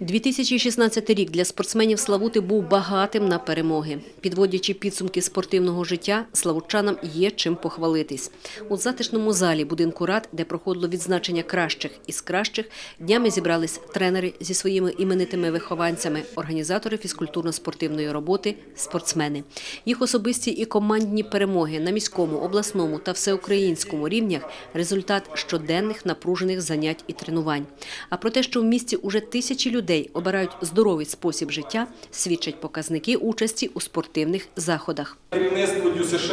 2016 рік для спортсменів Славути був багатим на перемоги. Підводячи підсумки спортивного життя, славутчанам є чим похвалитись. У затишному залі будинку рад, де проходило відзначення кращих із кращих, днями зібрались тренери зі своїми іменитими вихованцями, організатори фізкультурно-спортивної роботи, спортсмени. Їх особисті і командні перемоги на міському, обласному та всеукраїнському рівнях – результат щоденних напружених занять і тренувань. А про те, що в місті уже тисячі людей обирають здоровий спосіб життя, свідчать показники участі у спортивних заходах. Керівництво ДЮСШ,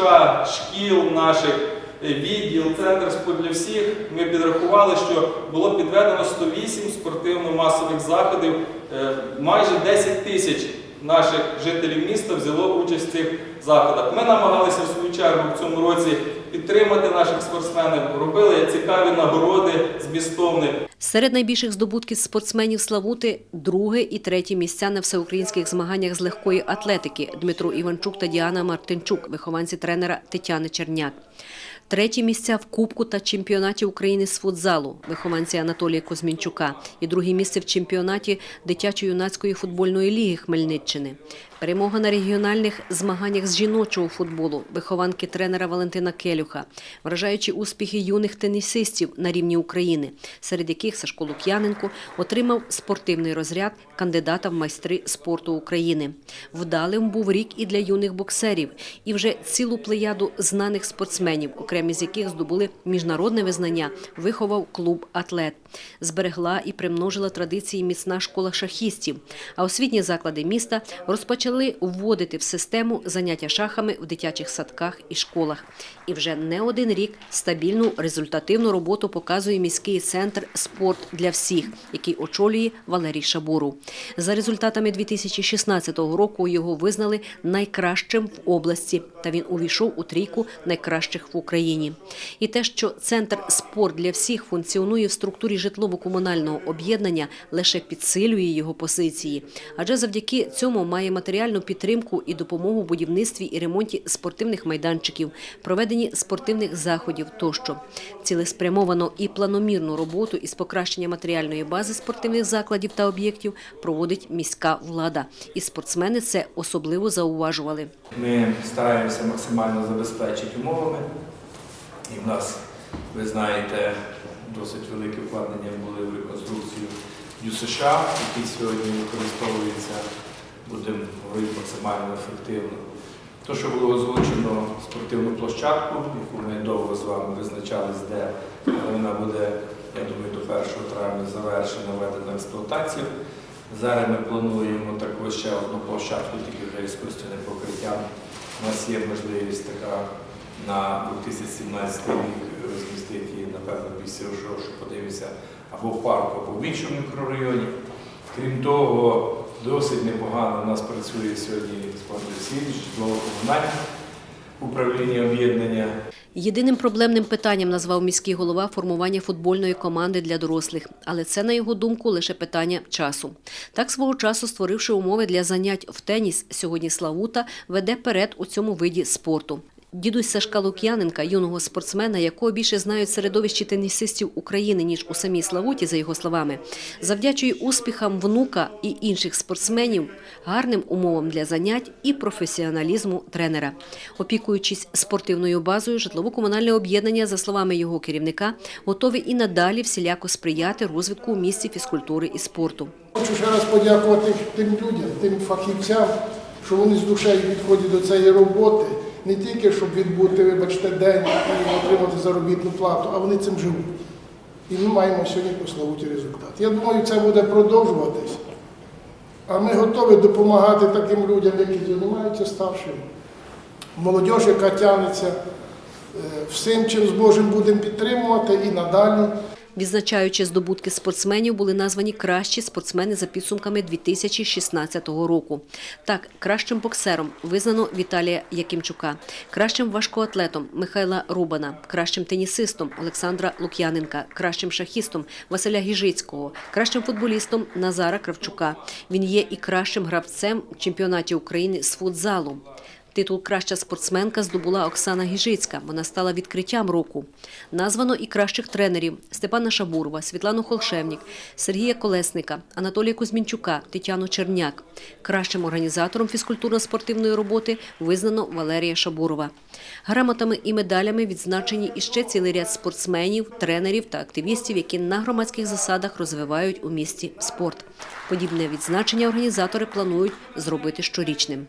шкіл наших, відділ, центр спорт для всіх. Ми підрахували, що було підведено 108 спортивно-масових заходів. Е, Майже 10 тисяч наших жителів міста взяло участь в цих заходах. Ми намагалися в свою чергу в цьому році підтримати наших спортсменів, робили цікаві нагороди змістовні. Серед найбільших здобутків спортсменів Славути – друге і третє місця на всеукраїнських змаганнях з легкої атлетики Дмитро Іванчук та Діана Мартинчук, вихованці тренера Тетяни Черняк. Треті місця в Кубку та чемпіонаті України з футзалу вихованці Анатолія Козмінчука і друге місце в чемпіонаті дитячо-юнацької футбольної ліги Хмельниччини. Перемога на регіональних змаганнях з жіночого футболу вихованки тренера Валентина Келюха, вражаючи успіхи юних тенісистів на рівні України, серед яких Сашко Лук'яненко отримав спортивний розряд кандидата в майстри спорту України. Вдалим був рік і для юних боксерів, і вже цілу плеяду знаних спортсменів, окремі з яких здобули міжнародне визнання, виховав клуб Атлет. Зберегла і примножила традиції міцна школа шахістів. А освітні заклади міста розпочали вводити в систему заняття шахами в дитячих садках і школах. І вже не один рік стабільну результативну роботу показує міський центр Спорт для всіх, який очолює Валерій Шабуру. За результатами 2016 року його визнали найкращим в області, та він увійшов у трійку найкращих в Україні. І те, що центр Спорт для всіх функціонує в структурі житлово-комунального об'єднання, лише підсилює його позиції, адже завдяки цьому має матеріальну підтримку і допомогу в будівництві і ремонті спортивних майданчиків, проведенні спортивних заходів тощо. Цілеспрямовану і планомірну роботу із покращення матеріальної бази спортивних закладів та об'єктів проводить міська влада. І спортсмени це особливо зауважували. Ми стараємося максимально забезпечити умовами. І в нас, ви знаєте, досить велике вкладення були в реконструкцію ЮСШ, який сьогодні використовується, будемо говорити максимально ефективно. То, що було озвучено спортивну площадку, яку ми довго з вами визначались, де вона буде, я думаю, до 1 травня завершена, введена в експлуатацію. Зараз ми плануємо також ще одну площадку, тільки вже іскусственним покриттям. У нас є можливість така на 2017 рік розмістити її, напевно, після що, що подивимося або в парку, або в іншому мікрорайоні. Крім того, досить непогано у нас працює сьогодні спортивсіль, житлово-комунальне управління об'єднання. Єдиним проблемним питанням назвав міський голова формування футбольної команди для дорослих, але це, на його думку, лише питання часу. Так свого часу, створивши умови для занять в теніс, сьогодні Славута веде перед у цьому виді спорту. Дідусь Сашка Лук'яненка, юного спортсмена, якого більше знають середовищі тенісистів України, ніж у самій Славуті, за його словами, завдячує успіхам внука і інших спортсменів, гарним умовам для занять і професіоналізму тренера. Опікуючись спортивною базою, житлово-комунальне об'єднання, за словами його керівника, готові і надалі всіляко сприяти розвитку у місті фізкультури і спорту. Хочу ще раз подякувати тим людям, тим фахівцям, що вони з душею підходять до цієї роботи, не тільки щоб відбути, вибачте, день і отримати заробітну плату, а вони цим живуть. І ми маємо сьогодні по Славуті результат. Я думаю, це буде продовжуватись. А ми готові допомагати таким людям, які займаються старшим. Молодь, яка тягнеться е, всім, чим з Божим будемо підтримувати і надалі. Відзначаючи здобутки спортсменів, були названі кращі спортсмени за підсумками 2016 року. Так, кращим боксером визнано Віталія Якимчука, кращим важкоатлетом Михайла Рубана, кращим тенісистом Олександра Лук'яненка, кращим шахістом Василя Гіжицького, кращим футболістом Назара Кравчука. Він є і кращим гравцем чемпіонаті України з футзалу. Титул Краща спортсменка здобула Оксана Гіжицька. Вона стала відкриттям року. Названо і кращих тренерів Степана Шабурова, Світлану Холшевнік, Сергія Колесника, Анатолія Кузьмінчука, Тетяну Черняк. Кращим організатором фізкультурно-спортивної роботи визнано Валерія Шабурова. Грамотами і медалями відзначені іще цілий ряд спортсменів, тренерів та активістів, які на громадських засадах розвивають у місті спорт. Подібне відзначення організатори планують зробити щорічним.